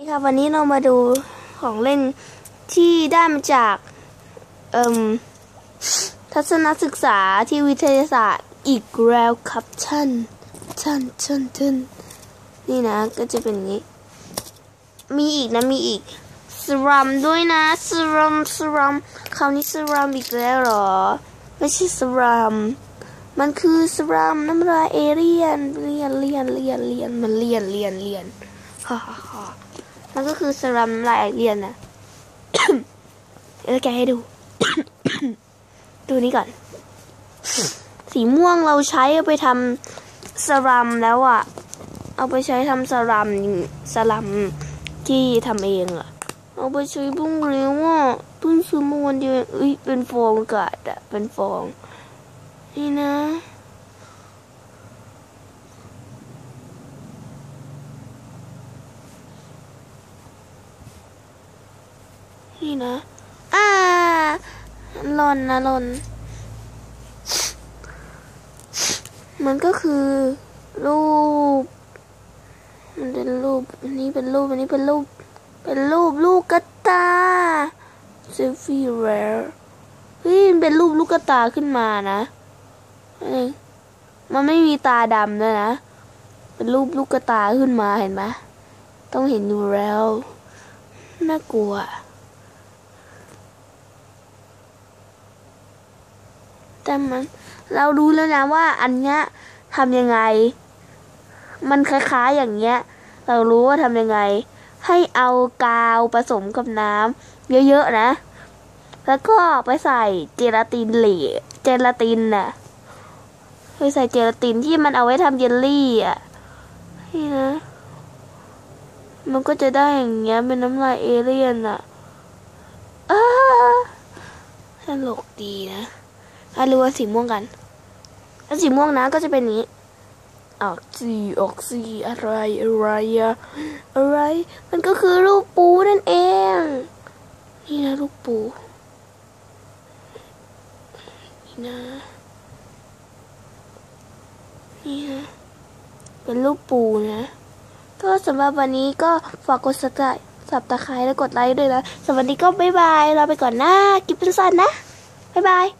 นี่ครับวันนี้เรามาดูของเล่นที่ได้มาจากเอ่มทัศนศึกษาที่วิทยาศาสตร์อีกแล้วครับท่านท่านท่านท่านนี่นะก็จะเป็นอย่างนี้ มีอีกนะมีอีกสรัมด้วยนะสรัมสรัมคราวนี้สรัมอีกแล้วเหรอ ไม่ใช่สรัมมันคือสรัมน้ำลายเอเลียนเลียนเลียนเลียนเลียนมันเลียนเลียนเลียนฮ่าฮ่าันก็คือสลัมลายเรียนนะเดี๋ยวแกให้ดู ดูนี่ก่อน สีม่วงเราใช้เอาไปทำสลัมแล้วอะเอาไปใช้ทำสลัมสลัมที่ทำเองอะเอาไปใช้บุ้งเร็วอะเพิ่งซื้อมื่อวันเดียวเองเอ้ยเป็นฟองกัดอะเป็นฟอง นี่นะ นี่นะ อ่าหล่นนะหล่น มันก็คือรูป มันเป็นรูป อันนี้เป็นรูป อันนี้เป็นรูป เป็นรูปลูกกระตาเซฟี่แรร์เฮ้ยมันเป็นรูปลูกกระตาขึ้นมานะเอ้ยมันไม่มีตาดำด้วยนะ เป็นรูปลูกกระตาขึ้นมาเห็นไหมต้องเห็นอยู่แล้ว น่ากลัว แต่มันเรารู้แล้วนะว่าอันเนี้ยทำยังไง มันคล้ายๆอย่างเงี้ย เรารู้ว่าทำยังไง ให้เอากาวผสมกับน้ำเยอะๆนะ แล้วก็ไปใส่เจลาตินเหลวเจลาตินน่ะไปใส่เจลาตินที่มันเอาไว้ทำเยลลี่อะนี่นะ มันก็จะได้อย่างเงี้ยเป็นน้ำลายเอเลี่ยนอะอ้าตลกดีนะ อะหรือว่าสีม่วงกัน ถ้าสีม่วงนะก็จะเป็นนี้ออกสีออกสีอะไรอะไรอะไร มันก็คือลูกปูนั่นเอง นี่นะลูกปูนี่นะนี่นะเป็นลูกปูนะก็สำหรับวันนี้ก็ฝากกดสับตะสับตะไคร้และกดไลค์ด้วยนะสำหรับวันนี้ก็บ๊ายบายลาไปก่อนนะกิบเป็นสันนะบ๊ายบาย